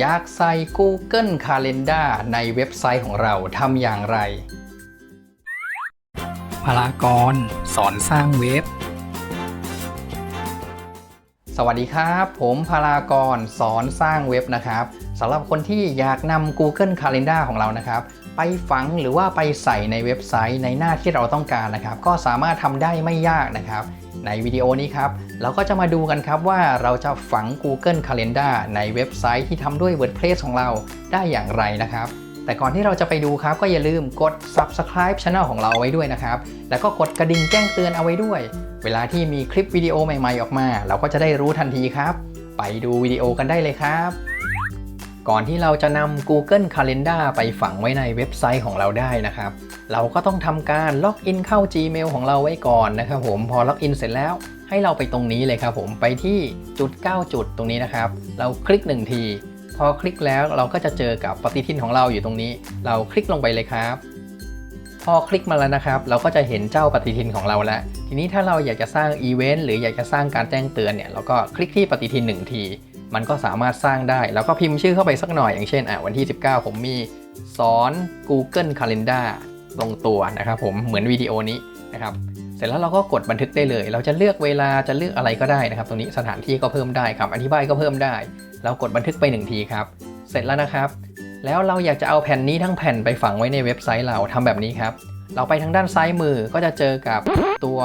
อยากใส่ Google Calendar ในเว็บไซต์ของเราทำอย่างไร พลากร สอนสร้างเว็บ สวัสดีครับ ผมพารากรสอนสร้างเว็บนะครับสำหรับคนที่อยากนำ Google Calendar ของเรานะครับ ไปฝังหรือว่าไปใส่ในเว็บไซต์ในหน้าที่เราต้องการนะครับ ก็สามารถทำได้ไม่ยากนะครับ ในวิดีโอนี้ครับ เราก็จะมาดูกันครับว่าเราจะฝัง Google Calendar ในเว็บไซต์ที่ทำด้วย WordPress ของเราได้อย่างไรนะครับ แต่ก่อนที่เราจะไปดูครับ ก็อย่าลืมกด subscribe channel ของเราเอาไว้ด้วยนะครับ แล้วก็กดกระดิ่งแจ้งเตือนเอาไว้ด้วย เวลาที่มีคลิปวิดีโอใหม่ ๆ ออกมา เราก็จะได้รู้ทันทีครับ ไปดูวิดีโอกันได้เลยครับ ก่อนที่เราจะนำ Google Calendar ไปฝังไว้ในเว็บไซต์ของเราได้นะครับ เราก็ต้องทำการล็อกอินเข้า Gmail ของเราไว้ก่อนนะครับผม พอล็อกอินเสร็จแล้วให้เราไปตรงนี้เลยครับผมไปที่จุด 9 จุดตรงนี้นะครับ เราคลิก 1 ที พอคลิกแล้วเราก็จะเจอกับปฏิทินของเราอยู่ตรงนี้ เราคลิกลงไปเลยครับ พอคลิกมาแล้วนะครับ เราก็จะเห็นเจ้าปฏิทินของเราแล้ว ทีนี้ถ้าเราอยากจะสร้างอีเวนต์หรืออยากจะสร้างการแจ้งเตือนเนี่ยเราก็คลิกที่ปฏิทิน 1 ที มันก็สามารถสร้างได้ แล้วก็พิมพ์ชื่อเข้าไปสักหน่อย อย่างเช่นอะวันที่ 19 ผมมีสอน Google Calendar ลงตัวนะครับผมเหมือนวิดีโอนี้นะครับเสร็จแล้วเราก็กดบันทึกได้เลย เราจะเลือกเวลาจะเลือกอะไรก็ได้นะครับตรงนี้สถานที่ก็เพิ่มได้ครับ อธิบายก็เพิ่มได้ เรากดบันทึกไป 1 ทีครับ เสร็จแล้วนะครับ แล้วเราอยากจะเอาแผ่นนี้ทั้งแผ่นไปฝังไว้ในเว็บไซต์เราทำแบบนี้ครับ เราไปทางด้านซ้ายมือก็จะเจอกับตัว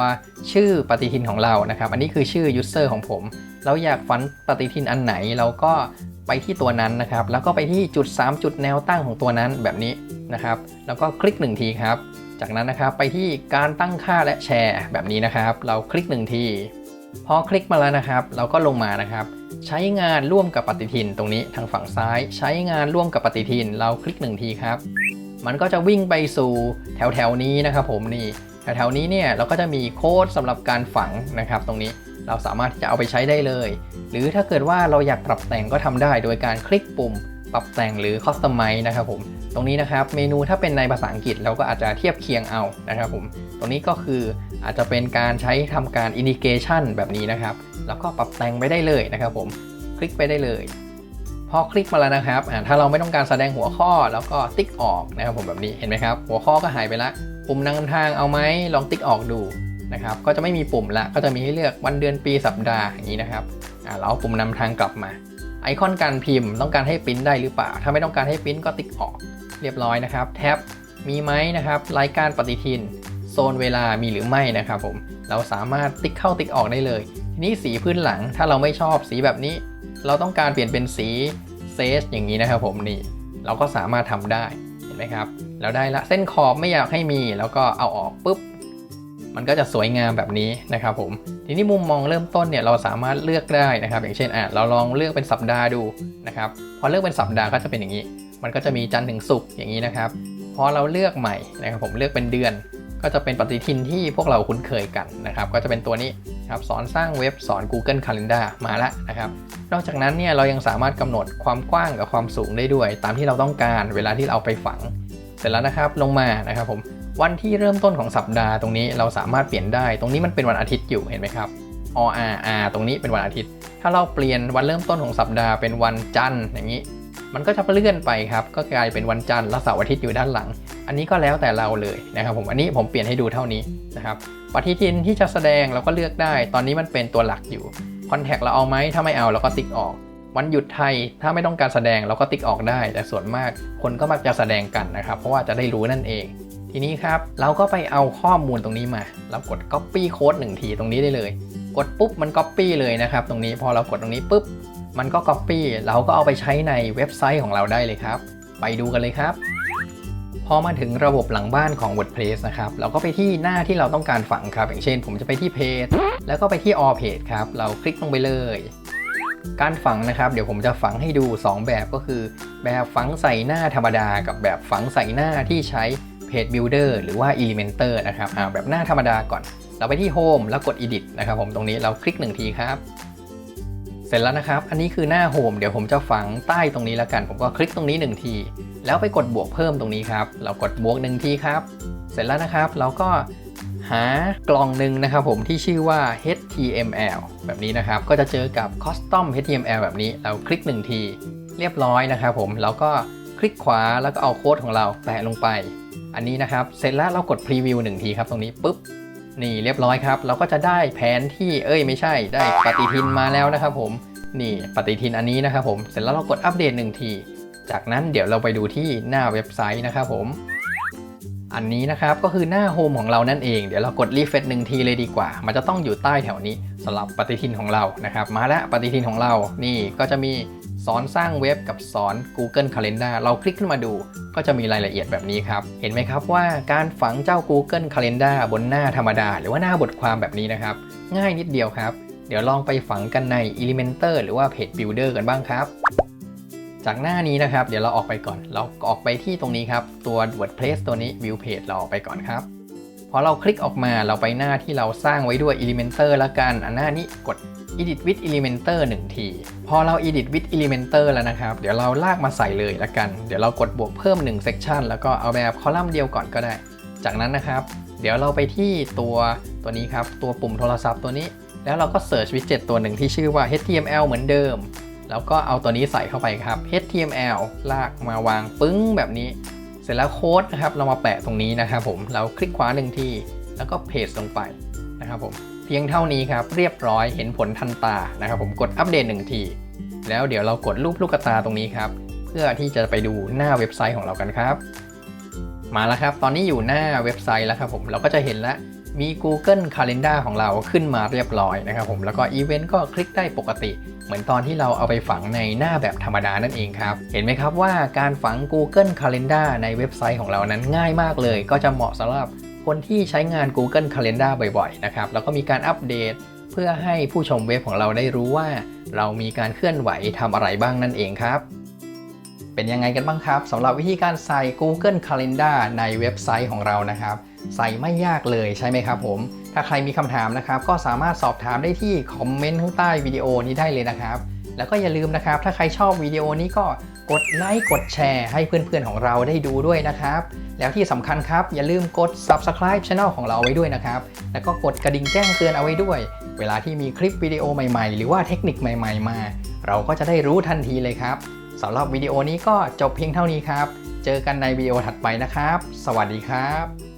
ชื่อปฏิทินของเรานะครับ อันนี้คือชื่อ user ของผม เราอยากฝันปฏิทินอันไหนเราก็ไปที่ตัวนั้นนะครับ แล้วก็ไปที่จุด 3 จุดแนวตั้งของตัวนั้นแบบนี้นะครับ แล้วก็คลิก1ทีครับ จากนั้นนะครับไปที่การตั้งค่าและแชร์แบบนี้นะครับ เราคลิก1ทีพอคลิกมาแล้วนะครับ เราก็ลงมานะครับ ใช้งานร่วมกับปฏิทินตรงนี้ทางฝั่งซ้าย ใช้งานร่วมกับปฏิทิน เราคลิก1ทีครับ มันก็จะวิ่งไปสู่แถวแถวๆนี้นะครับผมนี่แถวแถวๆนี้เนี่ยเราก็จะมีโค้ดสำหรับการฝังนะครับตรงนี้เราสามารถที่จะเอาไปใช้ได้เลย หรือถ้าเกิดว่าเราอยากปรับแต่งก็ทำได้โดยการคลิกปุ่ม ปรับแต่งหรือ Customize นะครับผม ตรงนี้นะครับเมนูถ้าเป็นในภาษาอังกฤษเราก็อาจจะเทียบเคียงเอานะครับผม ตรงนี้ก็คืออาจจะเป็นการใช้ทำการ Indication แบบนี้นะครับ แล้วก็ปรับแต่งไปได้เลยนะครับผม คลิกไปได้เลย พอคลิกมาแล้วนะครับถ้าเราไม่ต้องการแสดงหัวข้อแล้วก็ติ๊กออกนะครับผมแบบนี้เห็นไหมครับ หัวข้อก็หายไปละปุ่มนำทางเอาไหมลองติ๊กออกดูนะครับก็จะไม่มีปุ่มละก็จะมีให้เลือกวันเดือนปีสัปดาห์อย่างนี้นะครับเราเอาปุ่มนำทางกลับมา ไอคอนการพิมพ์ต้องการให้ปริ้นได้หรือเปล่า ถ้าไม่ต้องการให้ปริ้นก็ติ๊กออกเรียบร้อยนะครับ แท็บมีไหมนะครับ รายการปฏิทิน โซนเวลามีหรือไม่นะครับผมเราสามารถติ๊กเข้าติ๊กออกได้เลย ทีนี้สีพื้นหลังถ้าเราไม่ชอบสีแบบนี้ เราต้องการเปลี่ยนเป็นสีเซสอย่างนี้นะครับผมนี่เราก็สามารถทำได้เห็นไหมครับแล้วได้ละเส้นขอบไม่อยากให้มี แล้วก็เอาออกปุ๊บ มันก็จะสวยงามแบบนี้นะครับผมทีนี้มุมมองเริ่มต้นเนี่ยเราสามารถเลือกได้นะครับ อย่างเช่นอะเราลองเลือกเป็นสัปดาห์ดูนะครับพอเลือกเป็นสัปดาห์ก็จะเป็นอย่างนี้ มันก็จะมีจันทร์ถึงศุกร์อย่างนี้นะครับพอเราเลือกใหม่นะครับผมเลือกเป็นเดือน ก็จะเป็นปฏิทินที่พวกเราคุ้นเคยกันนะครับ ก็จะเป็นตัวนี้ ครับสอนสร้างเว็บสอน Google Calendar มาแล้วนะครับ นอกจากนั้นเนี่ยเรายังสามารถกำหนดความกว้างกับความสูงได้ด้วย ตามที่เราต้องการเวลาที่เราเอาไปฝัง เสร็จแล้วนะครับลงมานะครับผมวันที่เริ่มต้นของสัปดาห์ตรงนี้เราสามารถเปลี่ยนได้ ตรงนี้มันเป็นวันอาทิตย์อยู่เห็นไหมครับ o r r ตรงนี้เป็นวันอาทิตย์ ถ้าเราเปลี่ยนวันเริ่มต้นของสัปดาห์เป็นวันจันทร์อย่างนี้ มันก็จะเลื่อนไปครับ ก็กลายเป็นวันจันทร์และเสาร์อาทิตย์อยู่ด้านหลัง อันนี้ก็แล้วแต่เราเลยนะครับผมอันนี้ผมเปลี่ยนให้ดูเท่านี้นะครับปฏิทินที่จะแสดงเราก็เลือกได้ ตอนนี้มันเป็นตัวหลักอยู่คอนแทคเราเอาไหมถ้าไม่เอาเราก็ติ๊กออก วันหยุดไทยถ้าไม่ต้องการแสดงเราก็ติ๊กออกได้ แต่ส่วนมากคนก็มักจะแสดงกันนะครับ เพราะว่าจะได้รู้นั่นเอง ทีนี้ครับเราก็ไปเอาข้อมูลตรงนี้มาเรากด copy code หนึ่งทีตรงนี้ได้เลย กดปุ๊บมัน copy เลยนะครับ ตรงนี้พอเรากดตรงนี้ปุ๊บ มันก็ copy เราก็เอาไปใช้ในเว็บไซต์ของเราได้เลยครับ ไปดูกันเลยครับพอมาถึงระบบหลังบ้านของ WordPress นะครับเราก็ไปที่หน้าที่เราต้องการฝังครับ อย่างเช่น ผมจะไปที่เพจแล้วก็ไปที่ all page ครับ เราคลิกลงไปเลย การฝังนะครับ เดี๋ยวผมจะฝังให้ดู 2 แบบก็คือ แบบฝังใส่หน้าธรรมดา กับแบบฝังใส่หน้าที่ใช้ Page Builder หรือว่า Elementor นะครับแบบหน้าธรรมดาก่อน เราไปที่ Home แล้วกด Edit นะครับ ผมตรงนี้เราคลิก1ทีครับ เสร็จแล้วนะครับ อันนี้คือหน้า Home เดี๋ยวผมจะฝังใต้ตรงนี้แล้วกัน ผมก็คลิกตรงนี้1ที แล้วไปกดบวกเพิ่มตรงนี้ครับ เรากดบวก1ทีครับ เสร็จแล้วนะครับ เราก็หากล่องหนึ่งนะครับผมที่ชื่อว่า HTML แบบนี้นะครับ ก็จะเจอกับ Custom HTML แบบนี้ เราคลิก1ที เรียบร้อยนะครับผมแล้วก็คลิกขวาแล้วก็เอาโค้ดของเราแปะลงไป อันนี้นะครับ เสร็จแล้วเรากดพรีวิวหนึ่งทีครับตรงนี้ปุ๊บ นี่เรียบร้อยครับ เราก็จะได้แผนที่เอ้ยไม่ใช่ ได้ปฏิทินมาแล้วนะครับผม นี่ปฏิทินอันนี้นะครับผม เสร็จแล้วเรากดอัปเดตหนึ่งที จากนั้นเดี๋ยวเราไปดูที่หน้าเว็บไซต์นะครับผม อันนี้นะครับก็คือหน้าโฮมของเรานั่นเอง เดี๋ยวเรากดรีเฟซหนึ่งทีเลยดีกว่า มันจะต้องอยู่ใต้แถวนี้สำหรับปฏิทินของเรานะครับ มาแล้วปฏิทินของเรา นี่ก็จะมีสอนสร้างเว็บกับสอน Google Calendar เราคลิกขึ้นมาดู ก็จะมีรายละเอียดแบบนี้ครับ เห็นไหมครับว่าการฝังเจ้า Google Calendar บนหน้าธรรมดา หรือว่าหน้าบทความแบบนี้นะครับ ง่ายนิดเดียวครับ เดี๋ยวลองไปฝังกันใน Elementor หรือว่า Page Builder กันบ้างครับ จากหน้านี้นะครับ เดี๋ยวเราออกไปก่อน เราออกไปที่ตรงนี้ครับ ตัว WordPress ตัวนี้ View Page เราออกไปก่อนครับพอเราคลิกออกมาเราไปหน้าที่เราสร้างไว้ด้วย Elementor แล้วกัน อันหน้านี้กด Edit with Elementor 1 ที พอเรา Edit with Elementor แล้วนะครับ เดี๋ยวเราลากมาใส่เลยละกัน เดี๋ยวเรากดบวกเพิ่ม 1 section แล้วก็เอาแบบคอลัมน์เดียวก่อนก็ได้ จากนั้นนะครับ เดี๋ยวเราไปที่ตัวตัวนี้ครับ ตัวปุ่มโทรศัพท์ตัวนี้ แล้วเราก็ Search Widget ตัวหนึ่งที่ชื่อว่า HTML เหมือนเดิม แล้วก็เอาตัวนี้ใส่เข้าไปครับ HTML ลากมาวางปึ้งแบบนี้ เสร็จแล้วโค้ดนะครับ เรามาแปะตรงนี้นะครับผม เราคลิกขวาหนึ่งที แล้วก็เพจลงไปนะครับผม พียงเท่านี้ครับ เรียบร้อยเห็นผลทันตานะครับ ผมกดอัปเดตหนึ่งที แล้วเดี๋ยวเรากดรูปลูกตาตรงนี้ครับ เพื่อที่จะไปดูหน้าเว็บไซต์ของเรากันครับ มาแล้วครับ ตอนนี้อยู่หน้าเว็บไซต์แล้วครับผมเราก็จะเห็นแล้วมี Google Calendar ของเราขึ้นมาเรียบร้อยนะครับผมแล้วก็อีเวนต์ก็คลิกได้ปกติ เหมือนตอนที่เราเอาไปฝังในหน้าแบบธรรมดานั่นเองครับ เห็นไหมครับว่าการฝัง Google Calendar ในเว็บไซต์ของเรานั้นง่ายมากเลย ก็จะเหมาะสำหรับ คนที่ใช้งาน Google Calendar บ่อยๆนะครับแล้วก็มีการอัปเดต เพื่อให้ผู้ชมเว็บของเราได้รู้ว่า เรามีการเคลื่อนไหวทำอะไรบ้างนั่นเองครับ เป็นยังไงกันบ้างครับสำหรับวิธีการใส่ Google Calendar ในเว็บไซต์ของเรานะครับ ใส่ไม่ยากเลยใช่ไหมครับผม ถ้าใครมีคำถามนะครับ ก็สามารถสอบถามได้ที่คอมเมนต์ข้างใต้วิดีโอนี้ได้เลยนะครับ แล้วก็อย่าลืมนะครับ ถ้าใครชอบวิดีโอนี้ก็ กดไลค์กดแชร์ให้เพื่อนๆของเราได้ดูด้วยนะครับ แล้วที่สำคัญครับอย่าลืมกด subscribe channel ของเราเอาไว้ด้วยนะครับ แล้วก็กดกระดิ่งแจ้งเตือนเอาไว้ด้วย เวลาที่มีคลิปวิดีโอใหม่ๆ หรือว่าเทคนิคใหม่ๆมา เราก็จะได้รู้ทันทีเลยครับสำหรับวิดีโอนี้ก็จบเพียงเท่านี้ครับ เจอกันในวิดีโอถัดไปนะครับ สวัสดีครับ